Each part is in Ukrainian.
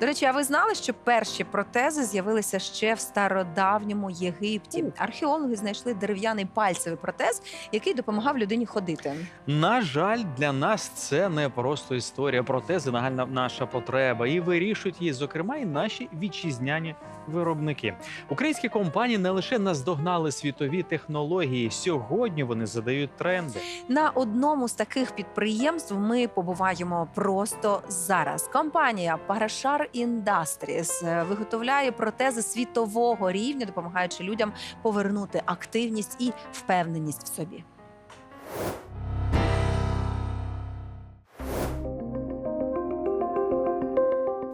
До речі, а ви знали, що перші протези з'явилися ще в стародавньому Єгипті? Археологи знайшли дерев'яний пальцевий протез, який допомагав людині ходити. На жаль, для нас це не просто історія. Протези нагальна наша потреба, і вирішують її, зокрема, і наші вітчизняні виробники. Українські компанії не лише наздогнали світові технології. Сьогодні вони задають тренди. На одному з таких підприємств ми побуваємо просто зараз. Компанія Parashar Industries е, виготовляє протези світового рівня, допомагаючи людям повернути активність і впевненість в собі.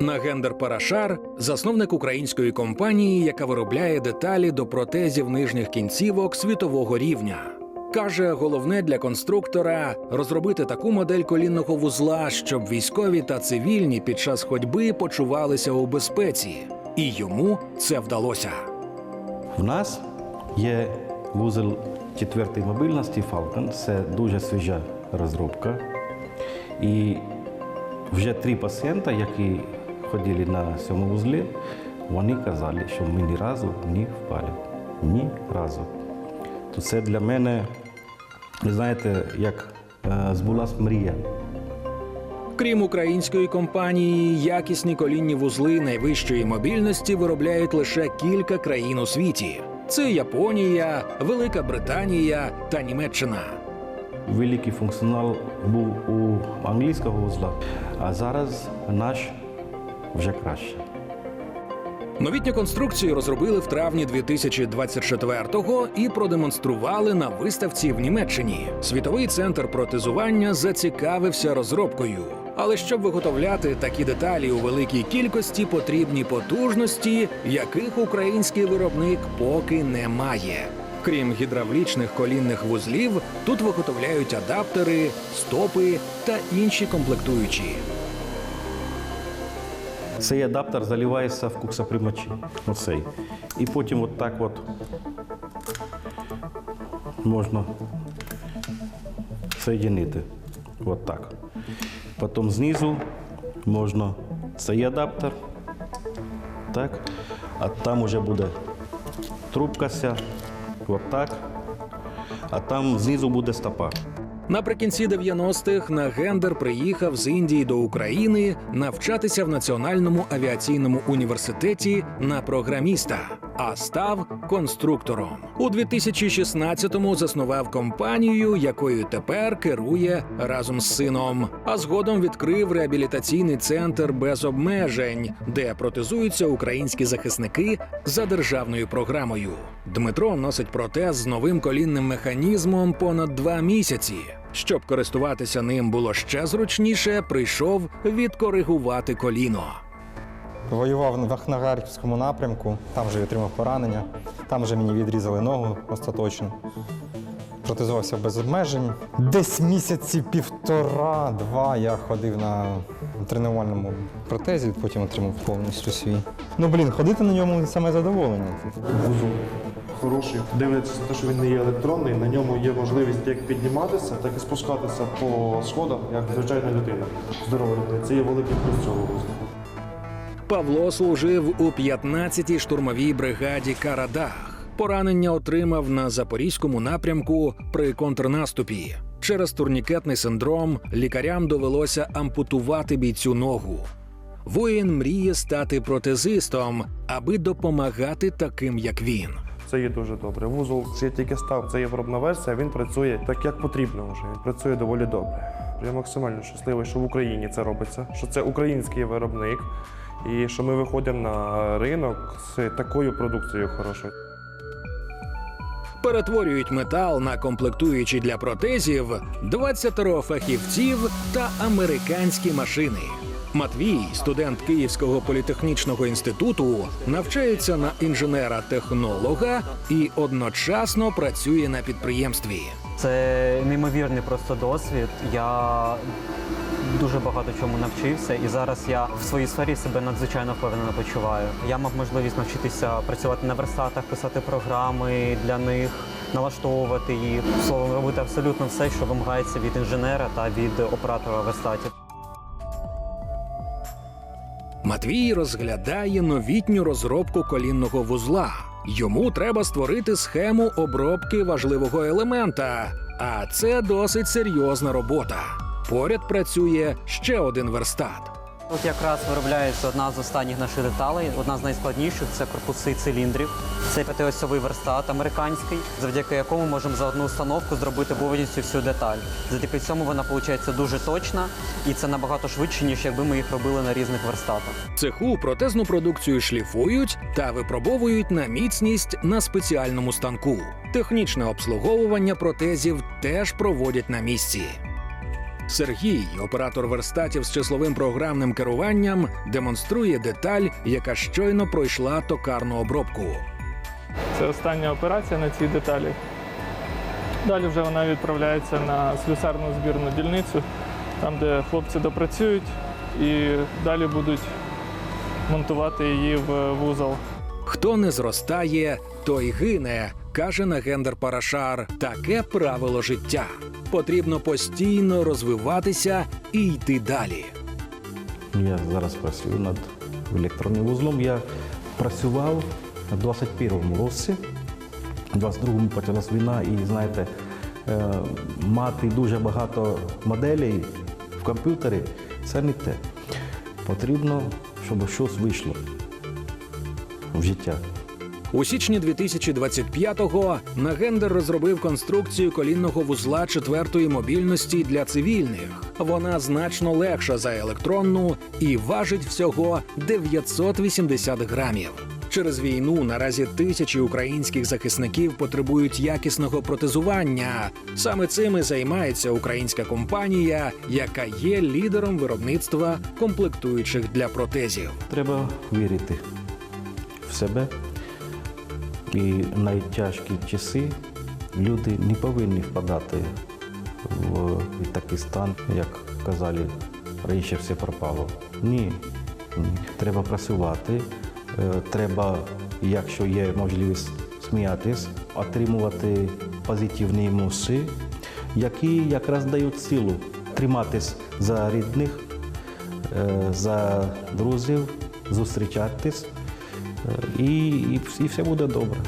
Нагендер Парашар засновник української компанії, яка виробляє деталі до протезів нижніх кінцівок світового рівня. Каже, головне для конструктора розробити таку модель колінного вузла, щоб військові та цивільні під час ходьби почувалися у безпеці. І йому це вдалося. В нас є вузол четвертої мобільності Falcon. Це дуже свіжа розробка. І вже три пацієнта, які ходили на цьому вузлі, вони казали, що ми ні разу не впали. Ні разу. То це для мене, ви знаєте, як е, збулась мрія. Крім української компанії, якісні колінні вузли найвищої мобільності виробляють лише кілька країн у світі: це Японія, Велика Британія та Німеччина. Великий функціонал був у англійського вузла, а зараз наш вже краще. Новітню конструкцію розробили в травні 2024-го і продемонстрували на виставці в Німеччині. Світовий центр протезування зацікавився розробкою. Але щоб виготовляти такі деталі у великій кількості, потрібні потужності, яких український виробник поки не має. Крім гідравлічних колінних вузлів, тут виготовляють адаптери, стопи та інші комплектуючі. Цей адаптер заливається в куксоприймачі. Оцей. І потім от так от можна соєдинити. От так. Потім знизу можна цей адаптер. Так. А там вже буде трубка ся. От так. А там знизу буде стопа. Наприкінці 90-х Нагендер приїхав з Індії до України навчатися в Національному авіаційному університеті на програміста, а став конструктором. У 2016-му заснував компанію, якою тепер керує разом з сином. А згодом відкрив реабілітаційний центр без обмежень, де протезуються українські захисники за державною програмою. Дмитро носить протез з новим колінним механізмом понад два місяці. Щоб користуватися ним було ще зручніше, прийшов відкоригувати коліно. Воював на Вахнагарківському напрямку, там вже отримав поранення, там вже мені відрізали ногу остаточно. Протезувався без обмежень. Десь місяці півтора-два я ходив на тренувальному протезі, потім отримав повністю свій. Ну блін, ходити на ньому саме задоволення. вузол хороший. Дивляться на те, що він не є електронний, на ньому є можливість як підніматися, так і спускатися по сходах, як звичайна людина, здорова людина. Це є великий плюс цього вузла. Павло служив у 15-й штурмовій бригаді Карадах. Поранення отримав на запорізькому напрямку при контрнаступі. Через турнікетний синдром лікарям довелося ампутувати бійцю ногу. Воїн мріє стати протезистом, аби допомагати таким, як він. Це є дуже добре. Вузол ще тільки став, це є виробна версія, він працює так, як потрібно вже. Він працює доволі добре. Я максимально щасливий, що в Україні це робиться, що це український виробник, і що ми виходимо на ринок з такою продукцією хорошою. Перетворюють метал на комплектуючі для протезів 20 фахівців та американські машини. Матвій, студент Київського політехнічного інституту, навчається на інженера-технолога і одночасно працює на підприємстві. Це неймовірний просто досвід. Я дуже багато чому навчився, і зараз я в своїй сфері себе надзвичайно впевнено почуваю. Я мав можливість навчитися працювати на верстатах, писати програми для них, налаштовувати їх. Словом, робити абсолютно все, що вимагається від інженера та від оператора верстатів. Матвій розглядає новітню розробку колінного вузла. Йому треба створити схему обробки важливого елемента, а це досить серйозна робота. Поряд працює ще один верстат. Тут якраз виробляється одна з останніх наших деталей, одна з найскладніших це корпуси циліндрів. Це п'ятиосьовий верстат американський, завдяки якому можемо за одну установку зробити повністю всю деталь. Завдяки цьому вона виходить дуже точна, і це набагато швидше, ніж якби ми їх робили на різних верстатах. В цеху протезну продукцію шліфують та випробовують на міцність на спеціальному станку. Технічне обслуговування протезів теж проводять на місці. Сергій, оператор верстатів з числовим програмним керуванням, демонструє деталь, яка щойно пройшла токарну обробку. Це остання операція на цій деталі. Далі вже вона відправляється на слюсарну збірну дільницю, там, де хлопці допрацюють і далі будуть монтувати її в вузол. Хто не зростає, той гине, каже Нагендер Парашар. Таке правило життя. Потрібно постійно розвиватися і йти далі. Я зараз працюю над електронним вузлом. Я працював у 21-му році. У 22-му почалась війна, і знаєте, е, мати дуже багато моделей в комп'ютері це не те. Потрібно, щоб щось вийшло в життя. У січні 2025-го Нагендер розробив конструкцію колінного вузла четвертої мобільності для цивільних. Вона значно легша за електронну і важить всього 980 грамів. Через війну наразі тисячі українських захисників потребують якісного протезування. Саме цим і займається українська компанія, яка є лідером виробництва комплектуючих для протезів. Треба вірити себе. І в найтяжкі часи люди не повинні впадати в такий стан, як казали, раніше все пропало. Ні. Треба працювати, е, треба, якщо є можливість сміятись, отримувати позитивні емоції, які якраз дають силу триматись за рідних, е, за друзів, зустрічатись, і, і, і все буде добре.